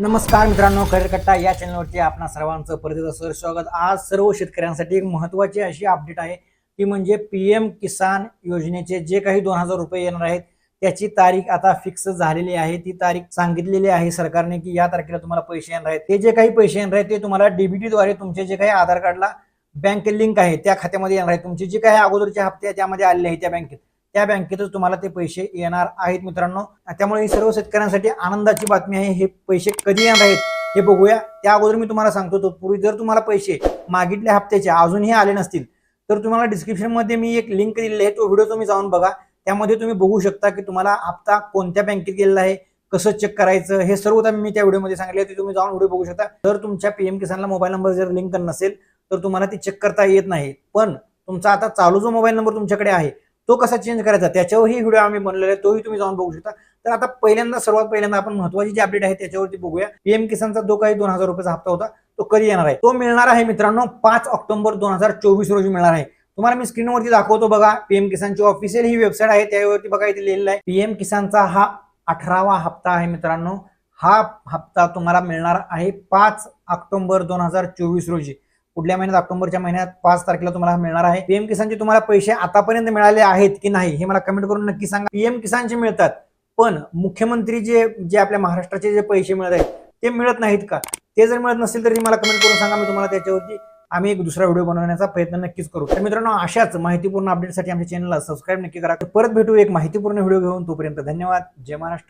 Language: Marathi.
नमस्कार मित्रांनो कट्टा या चॅनलवरती आपणा सर्वांचं परत सर स्वागत. आज सर्व शेतकऱ्यांसाठी एक महत्वाची अशी अपडेट आहे. ती म्हणजे पी एम किसान योजनेचे जे काही दोन हजार रुपये येणार आहेत त्याची तारीख आता फिक्स झालेली आहे. ती तारीख सांगितलेली आहे सरकारने की या तारखेला तुम्हाला पैसे येणार आहेत. ते जे काही पैसे येणार आहेत ते तुम्हाला डीबीटीद्वारे तुमचे जे काही आधार कार्डला बँक लिंक आहे त्या खात्यामध्ये येणार आहे तुमचे जे काही अगोदरचे हप्ते त्यामध्ये आलेले आहेत त्या बँकेत त्या बँकेतच तुम्हाला ते पैसे येणार आहेत मित्रांनो. त्यामुळे ही सर्व शेतकऱ्यांसाठी आनंदाची बातमी आहे. हे पैसे कधी येणार आहेत हे बघूया. त्या अगोदर मी तुम्हाला सांगतो पूर्वी जर तुम्हाला पैसे मागितल्या हप्त्याचे अजूनही आले नसतील तर तुम्हाला डिस्क्रिप्शनमध्ये मी एक लिंक दिलेली आहे. तो व्हिडिओ तुम्ही जाऊन बघा. त्यामध्ये तुम्ही बघू शकता की तुम्हाला हप्ता कोणत्या बँकेत गेलेला आहे कसं चेक करायचं हे सर्व मी त्या व्हिडिओमध्ये सांगितले ते तुम्ही जाऊन व्हिडिओ बघू शकता. जर तुमच्या पीएम किसानला मोबाईल नंबर जर लिंक नसेल तर तुम्हाला ती चेक करता येत नाही. पण तुमचा आता चालू जो मोबाईल नंबर तुमच्याकडे आहे तो कसा चेंज करायचा? त्याच्यावरही व्हिडिओ आम्ही बनलेला आहे तोही तुम्ही जाऊन बघू शकता. तर आता पहिल्यांदा सर्वात पहिल्यांदा आपण महत्वाची जी अपडेट आहे त्याच्यावरती बघूया. पीएम किसानचा जो काही दोन हजार रुपयाचा हप्ता होता तो कधी येणार आहे? तो मिळणार आहे मित्रांनो पाच ऑक्टोबर दोन हजार चोवीस रोजी मिळणार आहे. तुम्हाला मी स्क्रीनवरती दाखवतो बघा पीएम किसानची ऑफिशियल ही वेबसाईट आहे त्यावरती बघा इथे लिहिलेलं आहे. पीएम किसानचा हा अठरावा हप्ता आहे मित्रांनो. हा हप्ता तुम्हाला मिळणार आहे पाच ऑक्टोबर दोन हजार चोवीस रोजी. पुढल्या महिन्यात ऑक्टोबरच्या महिन्यात पाच तारखेला तुम्हाला मिळणार आहे. पीएम किसानचे तुम्हाला पैसे आतापर्यंत मिळाले आहेत की नाही हे मला कमेंट करून नक्की सांगा. पीएम किसानचे मिळतात पण मुख्यमंत्री जे जे आपल्या महाराष्ट्राचे जे पैसे मिळत आहेत ते मिळत नाहीत का? ते जर मिळत नसेल तरी मला कमेंट करून सांगा मी तुम्हाला त्याच्यावरती आम्ही एक दुसरा व्हिडिओ बनवण्याचा प्रयत्न नक्कीच करू. तर मित्रांनो अशाच माहितीपूर्ण अपडेटसाठी आमच्या चॅनलला सबस्क्राईब नक्की करा. परत भेटू एक माहितीपूर्ण व्हिडिओ घेऊन तोपर्यंत धन्यवाद. जय महाराष्ट्र.